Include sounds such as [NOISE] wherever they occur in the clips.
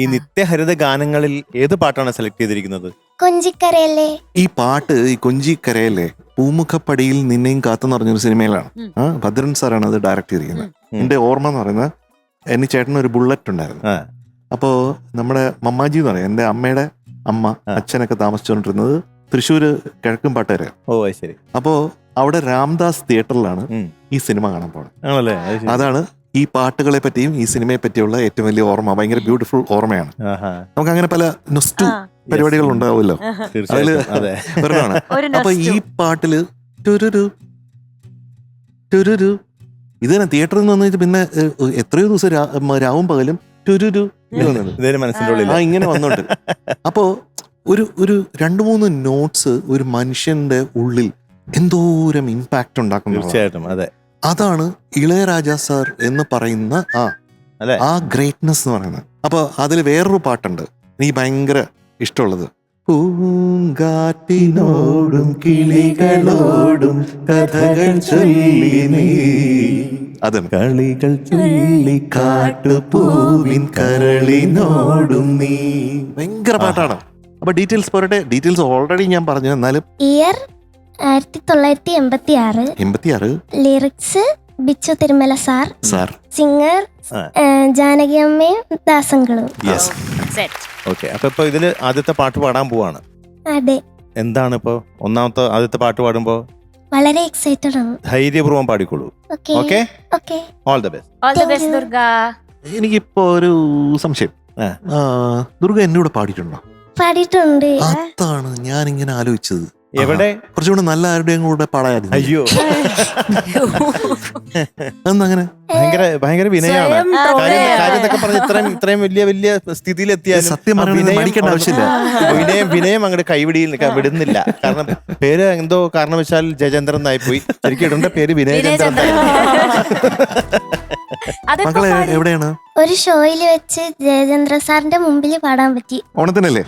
ഈ നിത്യഹരിത ഗാനങ്ങളിൽ ഏത് പാട്ടാണ് സെലക്ട് ചെയ്തിരിക്കുന്നത്? കൊഞ്ചിക്കരയല്ലേ? ഈ പാട്ട് ഈ കൊഞ്ചിക്കരയല്ലേ? പൂമുഖപ്പടിയിൽ നിന്നെയും കാത്തെന്ന് പറഞ്ഞൊരു സിനിമയിലാണ്. ആ ഭദ്രൻ സാറാണ് അത് ഡയറക്ട് ചെയ്തിരിക്കുന്നത്. എന്റെ ഓർമ്മ എന്ന് പറയുന്നത് എന്നെ ചേട്ടന് ഒരു ബുള്ളറ്റ് ഉണ്ടായിരുന്നു. അപ്പോ നമ്മുടെ മമ്മാജി എന്ന് പറയും എന്റെ അമ്മയുടെ അമ്മ അച്ഛനൊക്കെ താമസിച്ചുകൊണ്ടിരുന്നത് തൃശ്ശൂര് കിഴക്കും പാട്ടുകാരെ ഓ ശരി. അപ്പോ അവിടെ രാംദാസ് തിയേറ്ററിലാണ് ഈ സിനിമ കാണാൻ പോണത്. ആണല്ലേ? അതാണ് ഈ പാട്ടുകളെ പറ്റിയും ഈ സിനിമയെ പറ്റിയുള്ള ഏറ്റവും വലിയ ഓർമ്മ ഭയങ്കര ബ്യൂട്ടിഫുൾ ഓർമ്മയാണ്. നമുക്ക് അങ്ങനെ പല നൊസ്റ്റു പരിപാടികൾ ഉണ്ടാവുമല്ലോ. അതിൽ അതെ. ഒരെണ്ണമാണ് [LAUGHS] ഒരു അപ്പൊ ഈ. പാട്ടിൽ ടുരുരു ടുരുരു ഇത് തന്നെ തിയേറ്ററിൽ നിന്ന് വന്നിട്ട് പിന്നെ എത്രയോ ദിവസം രാവും പകലും ടുരുരു ആ ഇങ്ങനെ വന്നോണ്ട് [LAUGHS] അപ്പോ ഒരു ഒരു രണ്ട് മൂന്ന് നോട്ട്സ് ഒരു മനുഷ്യന്റെ ഉള്ളിൽ എന്തോരം ഇമ്പാക്ട് ഉണ്ടാക്കുന്നു തീർച്ചയായിട്ടും അതെ. അതാണ് ഇളയരാജ സർ എന്ന് പറയുന്ന ആ അല്ലേ? ആ ഗ്രേറ്റ്നെസ് എന്ന് പറയുന്നത്. അപ്പൊ അതിൽ വേറൊരു പാട്ടുണ്ട് എനിക്ക് ഭയങ്കര ഇഷ്ടമുള്ളത്. പൂങ്കാറ്റിനോടും കിളികളോടും കഥകൾ ചൊല്ലി നീ. അതാണ് കളികൾ ചൊല്ലി കാട്ടുപൂവിൻ കരളിനോടും നീ. ഭയങ്കര പാട്ടാണ്. അപ്പൊ ഡീറ്റെയിൽസ് പോരട്ടെ. ഡീറ്റെയിൽസ് ഓൾറെഡി ഞാൻ പറഞ്ഞു എന്നാലും ഇയർ ആയിരത്തി തൊള്ളായിരത്തി എൺപത്തി ആറ് എൺപത്തി ആറ് lyrics Bichu Thirumala sir sir. Singer. Janaki അമ്മയും ദാസങ്കളും യെസ്. ഓക്കെ അപ്പൊ ഇപ്പൊ ഇതിൽ ആദ്യത്തെ പാട്ട് പാടാൻ പോവാണ്. അതെ. എന്താണ് ഇപ്പൊ ഒന്നാമത്തെ ആദ്യത്തെ പാട്ട് പാടുമ്പോ? വളരെ എക്സൈറ്റഡ് ആണ്. ധൈര്യപൂർവം പാടിക്കോളൂ okay okay all the best all the best. എനിക്കിപ്പോ ഒരു സംശയം. ദുർഗ എന്നോട് പാടിയിട്ടുണ്ടോ? പാടിയിട്ടുണ്ട്. അതാണ് ഞാൻ ഇങ്ങനെ ആലോചിച്ചത്. എവിടെ? കുറച്ചുകൂടെ നല്ല ആരുടെയും കൂടെ പാടായിരുന്നു അയ്യോ. [LAUGHS] [LAUGHS] [LAUGHS] ഭയങ്കര ഭയങ്കര വിനയാണ് സ്വയം കാര്യം troll കാര്യം എന്നൊക്കെ പറഞ്ഞ് ഇത്രയും ഇത്രയും വലിയ വലിയ സ്ഥിതിയിലെത്തിയാലും സത്യം വിനയം മടിക്കേണ്ട ആവശ്യമില്ല. വിനയം വിനയം അങ്ങോട്ട് കൈവിടിയിൽ വിടുന്നില്ല. കാരണം പേര് എന്തോ കാരണവശാൽ ജയചന്ദ്രൻ എന്നായി പോയി ശരിക്കും ഇടേണ്ട പേര് വിനയചന്ദ്രൻ മക്കളെ എവിടെയാണ്? ഒരു ഷോയിൽ വെച്ച് ജയചന്ദ്ര സാറിന്റെ മുമ്പിൽ പാടാൻ പറ്റി. ഓണത്തിനല്ലേ?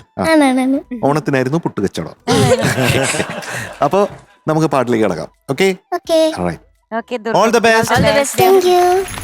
ഓണത്തിനായിരുന്നു പുട്ടുകച്ചവടം. അപ്പോ നമുക്ക് പാട്ടിലേക്ക് കിടക്കാം. Okay? Okay. Okay, Durga. All the best. All the best. Thank you.